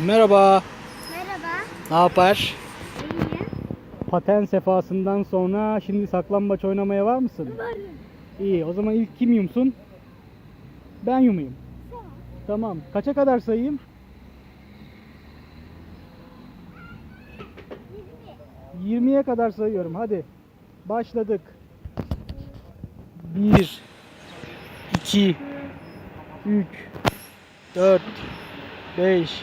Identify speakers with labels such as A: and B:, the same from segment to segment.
A: Merhaba. Merhaba. Ne yapar? İyi. Paten sefasından sonra şimdi saklambaç oynamaya var mısın? Varım. İyi. O zaman ilk kim yumsun? Ben yumayım. Tamam. Tamam. Kaça kadar sayayım? 20. 20'ye kadar sayıyorum. Hadi. Başladık. 1 2 3 4 5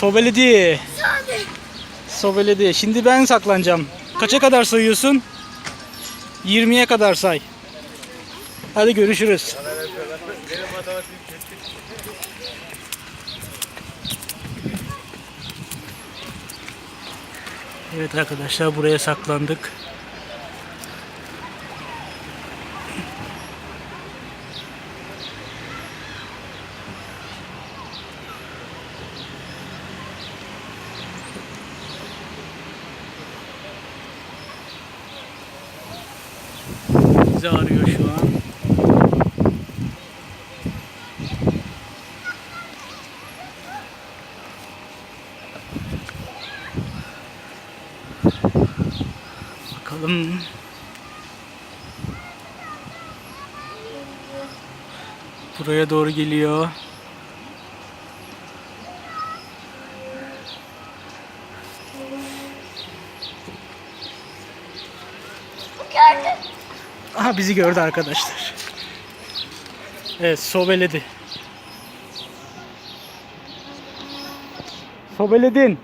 A: Sobeledi. Sobeledi. Şimdi ben saklanacağım. Kaça kadar sayıyorsun? 20'ye kadar say. Hadi görüşürüz. Evet arkadaşlar buraya saklandık. Bizi arıyor şu an. Bakalım. Buraya doğru geliyor. Gördüm. Aha bizi gördü arkadaşlar. Evet sobeledi. Sobeledin.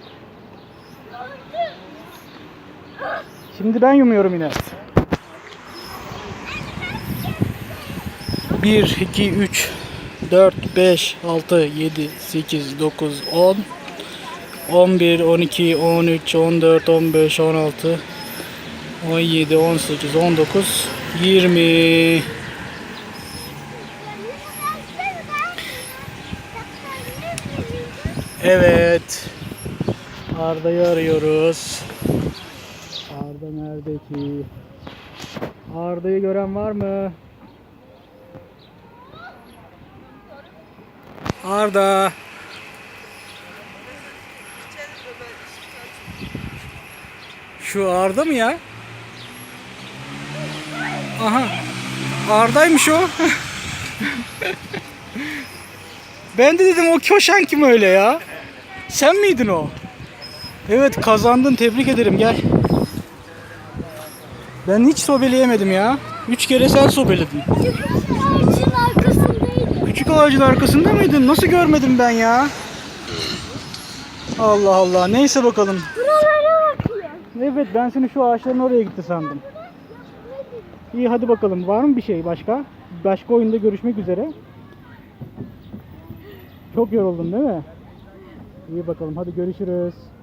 A: Şimdi ben yumuyorum yine. 1, 2, 3, 4, 5, 6, 7, 8, 9, 10, 11, 12, 13, 14, 15, 16, 17, 18, 19, 20 Evet. Arda'yı arıyoruz. Arda nerede ki? Arda'yı gören var mı? Arda. Şu Arda mı ya? Aha. Arda'ymış o. ben de dedim o köşen kim öyle ya? Sen miydin o? Evet kazandın tebrik ederim gel. Ben hiç sobeleyemedim ya. Üç kere sen sobeledin. Ağacın arkasındaydım. Küçük ağacın arkasında mıydın? Nasıl görmedim ben ya? Allah Allah. Neyse bakalım. Buralara bakıyor. Evet ben seni şu ağaçların oraya gitti sandım. İyi hadi bakalım. Var mı bir şey başka? Başka oyunda görüşmek üzere. Çok yoruldun değil mi? İyi bakalım. Hadi görüşürüz.